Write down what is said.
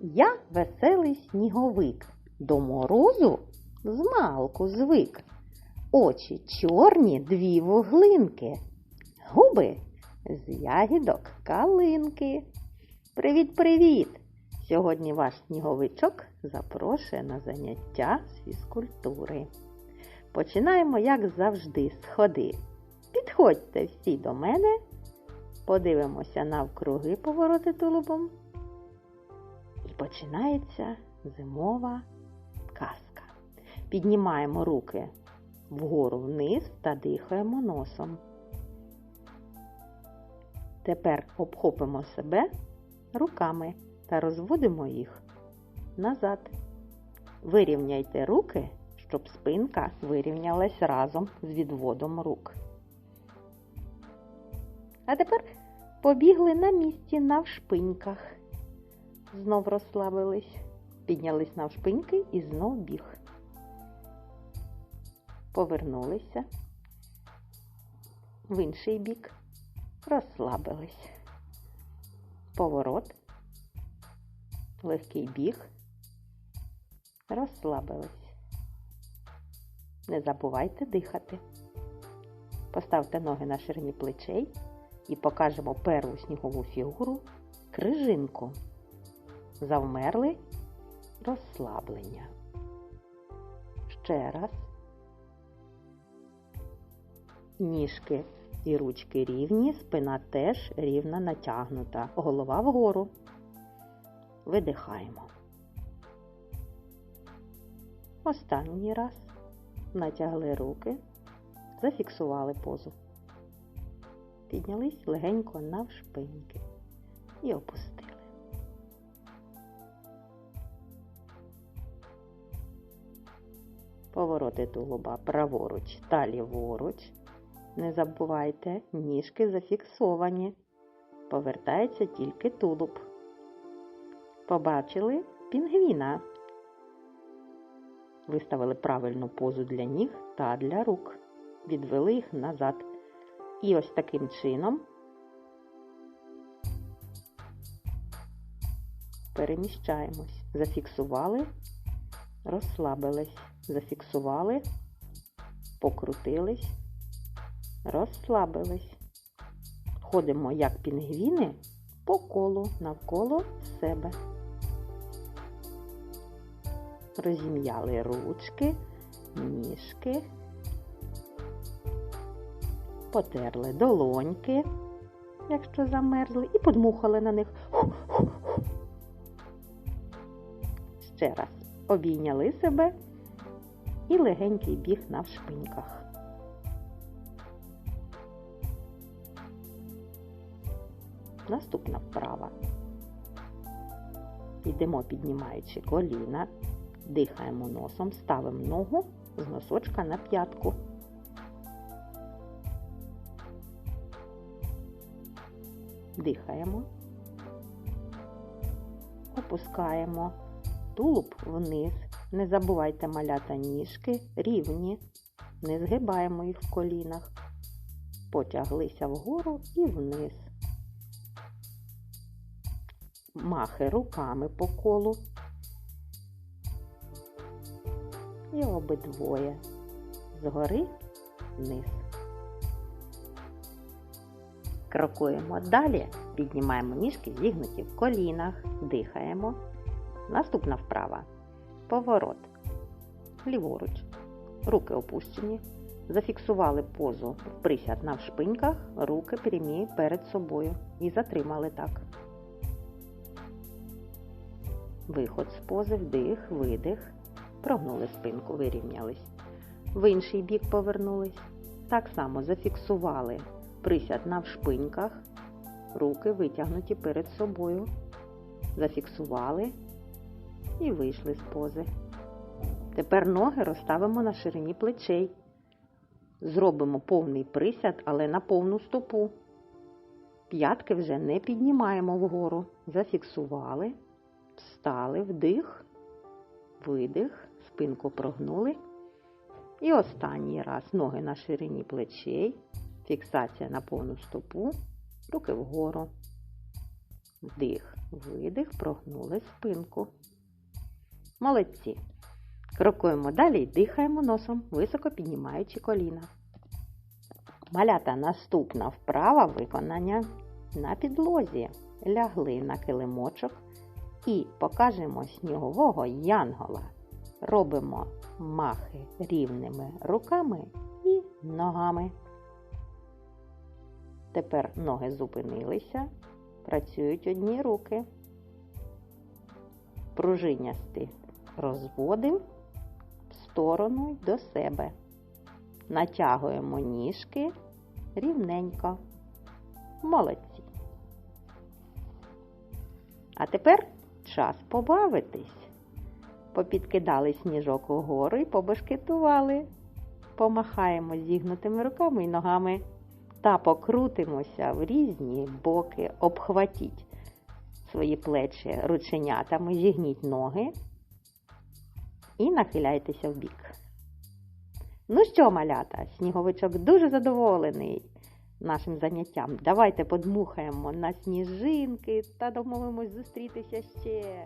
Я веселий сніговик, до морозу змалку звик. Очі чорні дві вуглинки, губи з ягідок калинки. Привіт-привіт! Сьогодні ваш сніговичок запрошує на заняття з фізкультури. Починаємо, як завжди, з ходи. Підходьте всі до мене, подивимося навкруги повороти тулубом. Починається зимова казка. Піднімаємо руки вгору вниз та дихаємо носом. Тепер обхопимо себе руками та розводимо їх назад. Вирівняйте руки, щоб спинка вирівнялась разом з відводом рук. А тепер побігли на місці навшпиньках. Знов розслабились, піднялись навшпиньки і знов біг. Повернулися в інший бік, розслабились. Поворот, легкий біг, розслабились. Не забувайте дихати. Поставте ноги на ширині плечей і покажемо перву снігову фігуру крижинку. Завмерли розслаблення. Ще раз. Ніжки і ручки рівні, спина теж рівно натягнута. Голова вгору. Видихаємо. Останній раз натягли руки, зафіксували позу. Піднялись легенько навшпиньки і опустили. Повороти тулуба праворуч та ліворуч. Не забувайте, ніжки зафіксовані. Повертається тільки тулуб. Побачили пінгвіна. Виставили правильну позу для ніг та для рук. Відвели їх назад. І ось таким чином переміщаємось. Зафіксували, розслабились, зафіксували, покрутились, розслабились. Ходимо, як пінгвіни, по колу навколо себе. Розім'яли ручки, ніжки, потерли долоньки, якщо замерзли, і подмухали на них. Ще раз обійняли себе і легенький біг навшпиньках. Наступна вправа. Йдемо, піднімаючи коліна, дихаємо носом, ставимо ногу з носочка на п'ятку. Дихаємо, опускаємо тулуб вниз. Не забувайте малята ніжки рівні, не згибаємо їх в колінах, потяглися вгору і вниз. Махи руками по колу. І обидвоє згори вниз. Крокуємо далі, піднімаємо ніжки зігнуті в колінах, дихаємо. Наступна вправа. Поворот. Ліворуч. Руки опущені. Зафіксували позу в присяд на вшпиньках, руки прямі перед собою. І затримали так. Виход з пози, вдих, видих. Прогнули спинку, вирівнялись. В інший бік повернулись. Так само зафіксували присяд на вшпиньках, руки витягнуті перед собою. Зафіксували і вийшли з пози. Тепер ноги розставимо на ширині плечей. Зробимо повний присяд, але на повну стопу. П'ятки вже не піднімаємо вгору. Зафіксували, встали, вдих, видих, спинку прогнули. І останній раз ноги на ширині плечей, фіксація на повну стопу, руки вгору, вдих, видих, прогнули спинку. Молодці. Крокуємо далі і дихаємо носом, високо піднімаючи коліна. Малята наступна вправа виконання на підлозі. Лягли на килимочок і покажемо снігового янгола. Робимо махи рівними руками і ногами. Тепер ноги зупинилися, працюють одні руки. Пружинясти розводимо в сторону до себе. Натягуємо ніжки рівненько. Молодці. А тепер час побавитись. Попідкидали сніжок угору і побашкетували. Помахаємо зігнутими руками і ногами та покрутимося в різні боки, обхватіть свої плечі рученятами, зігніть ноги і нахиляйтеся в бік. Ну що, малята, сніговичок дуже задоволений нашим заняттям. Давайте подмухаємо на сніжинки та домовимось зустрітися ще.